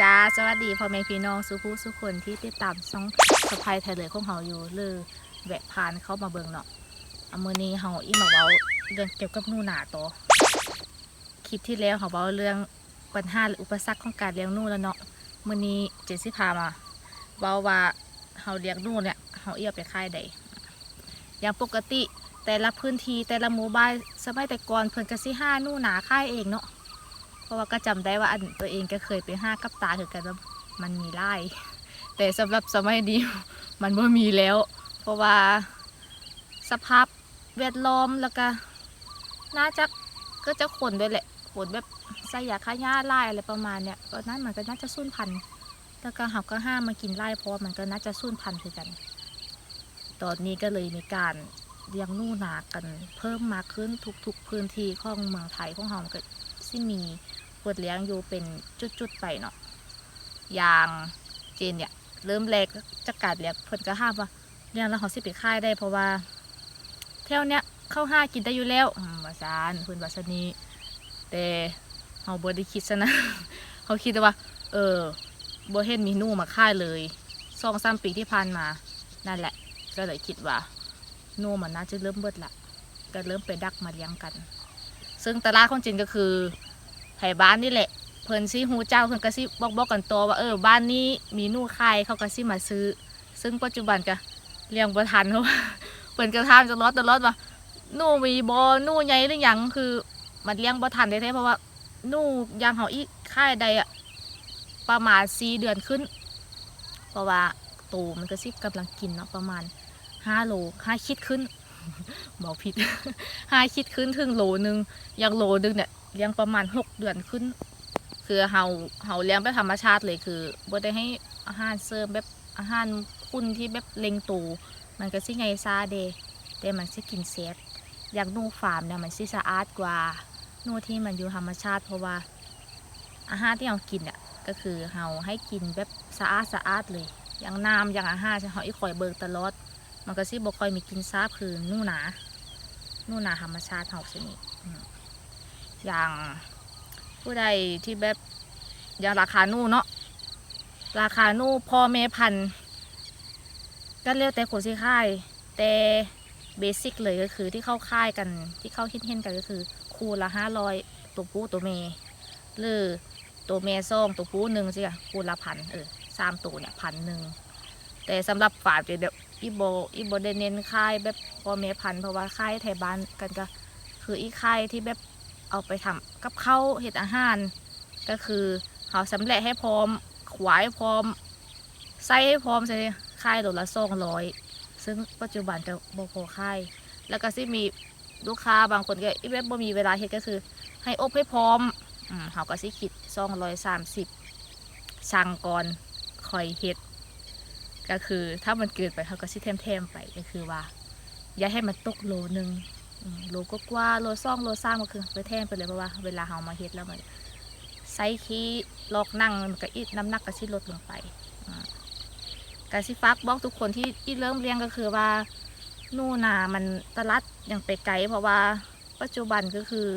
จ้า สวัสดีพ่อแม่พี่น้องสุผู้สุคนที่ติดตามช่องสะพายไทยเลยของเฮาอยู่เลยแวะผ่านเข้ามาเบิ่งเนาะอามือนี้เฮาอีมาเว้าเรื่องเกี่ยวกับนูหนาโตวคลิปที่แล้วเฮาเว้าเรื่องปัญหาหรืออุปสรรคของการเลี้ยงนูแล้วเนาะมือนี้เจสิพามาเว้าว่าเฮาเลี้ยงนูเนี่ยเฮาเอียไปค่ายใดอย่างปกติแต่ละพื้นที่แต่ละหมู่บ้านสมัยแต่ก่อนเพิ่นก็สิห้านูหนาค่ายเองเนาะ ราะว่าก็จำได้ว่าอันตัวเองก็เคยไปห้ากับตาถือกันว่ามันมีไล่แต่สำหรับสมัยนี้มันไม่มีแล้ว เพราะว่าสภาพแวดล้อมแล้วก็น่าจะก็จะขนด้วยแหละขนแบบใส่ยาฆ่าหญ้าไล่อะไรประมาณเนี้ยตอนนั้นมันก็น่าจะสูญพันธุ์แล้วก็หักก็ห้ามมากินไล่เพราะมันก็น่าจะสูญพันธุ์คือกัน ตอนนี้ก็เลยมีการเลี้ยงนูหนากันเพิ่มมากขึ้นทุกๆพื้นที่ของเมืองไทยของเราก็สิมี เปิดเลี้ยงอยู่เป็นจุดๆไปเนาะอย่างเจนเนี่ย เริ่มแรกจะกัดเลี้ยงเพิ่นก็ห้ามว่าเลี้ยงแล้วเขาสิไปค่ายได้เพราะว่าแถวเนี้ยเข้าห้ากินได้อยู่แล้วอืมว่าซานเพิ่นวาซะนี้แต่เฮาบ่ได้คิดซะนะเขาคิดว่า เออบ่เห็นมีนู่มาค่ายเลยสองสามปีที่ผ่านมา นั่นแหละ ก็เลยคิดว่านูมันน่าจะเริ่มเบิดละก็เริ่มไปดักมาเลี้ยงกัน ซึ่งตลาดของจีนก็คือ ไผบ้านนี่แหละ เพิ่นสิฮู้เจ้าเพิ่นก็สิบอกบอกกันตัวว่าเออบ้านนี้มีนูไข่เขาก็สิมาซื้อ ซึ่งปัจจุบันก็เลี้ยงบ่ทันเพราะว่าเพิ่นก็ถามตลอดตลอดว่านู่มีบ่หนูใหญ่หรือหยังคือมันเลี้ยงบ่ทันแท้ๆเพราะว่านูอยางเฮาอีกไข่ใดอะประมาณ4เดือนขึ้น เพราะว่าโตมันก็สิกำลังกินเนาะประมาณ5โล5คิดขึ้น บอกผิด5คิดขึ้นถึงโลนึงอย่างโลนึงเนี่ยเลี้ยงประมาณหกเดือนขึ้น คือเฮาเฮาเลี้ยงแบบธรรมชาติเลยคือบ่ได้ให้อาหารเสริมแบบอาหารคุณที่แบบเล็งตูมันก็สิไงซาเดแต่มันสิกินเซฟอย่างนูฟาร์มเนี่ยมันสิสะอาดกว่านูที่มันอยู่ธรรมชาติเพราะว่า อาหารที่เรากินอะก็คือเฮาให้กินแบบสะอาดสะอาดเลย อย่างน้ำอย่างอาหารเฮาอีกคอยเบิกตลอด มันก็สิบ่ค่อยมีกินซาบคือนูหนาหนูหนาธรรมชาติเฮาชนิดอย่างผู้ใดที่แบบอย่างราคานู่เนาะราคานู่พ่อแม่พันก็เรียกแต่คนที่ค่าย แต่เบสิกเลยก็คือที่เข้าค่ายกันที่เข้าเห็นกันก็คือ คูละห้าร้อยตัวผู้ตัวเมย์หรือตัวเมย์ซองตัวผู้หนึ่งสิค่ะคูละพันเออสามตัวเนี่ยพันหนึ่ง แต่สำหรับฝาดเดี๋ยวอีโบอีโบได้เน้นค่ายแบบพ่อแม่พันเพราะว่าค่ายไทยบ้านกันก็ คืออีค่ายที่แบบเอาไปทำกับข้าวเห็ดอาหาร ก็คือเขาสำเร็จให้พร้อมขวายพร้อมไส้ให้พร้อมใช่ค่ายโดละสองร้อยซึ่งปัจจุบันจะบพอค่ายแล้วก็สิมีลูกค้าบางคนก็อีเว็บบ่มีเวลาเฮ็ดก็คือ ให้อบให้พร้อมอืมเขาก็สิคิดสองร้อยสามสิบสั่งก่อนคอยเฮ็ด ก็คือถ้ามันเกินไปเขาก็สิแทมๆไปก็คือว่า อย่าให้มันตกโลนึงโลก็กว่าโลซ่องโลซ่ามก็คือไปแทนไปเลยเพราะว่าเวลาเรามาเฮ็ดแล้วมันไซส์ขี้ลอกนั่งมันก็อีกน้ำหนักก็สิลดลงไปอ่าก็สิฟักบอกทุกคนที่ที่เริ่มเลี้ยงก็คือว่านู่นนามันตลาดยังไปไกลเพราะว่าปัจจุบันก็คือ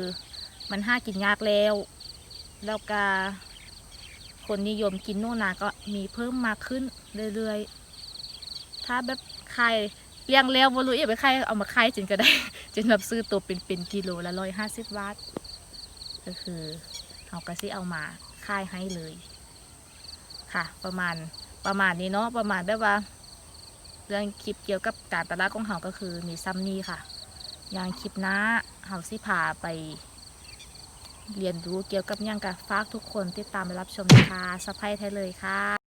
มันห้ากินยากแล้ว แล้วก็ คนนิยมกินนู่นนาก็มีเพิ่มมากขึ้นเรื่อยๆ ถ้าแบบใครเลี้ยงแล้วบ่รู้อีกไปใครเอามาขายจนก็ได้จนแบบซื้อตัวเป็นเป็นกิโลละร้อยห้าสิบบาทก็คือเอากระซิเอามาค่ายให้เลย ค่ะ ประมาณประมาณนี้เนาะประมาณแบบว่า เรื่องคลิปเกี่ยวกับการตลาดของเขาก็คือมีซ้ำนี้ค่ะ อย่างคลิปหน้าเขาสิพาไป เรียนรู้เกี่ยวกับยังกะฝากทุกคนติดตามไปรับชมนะคะสะพายไทยเลยค่ะ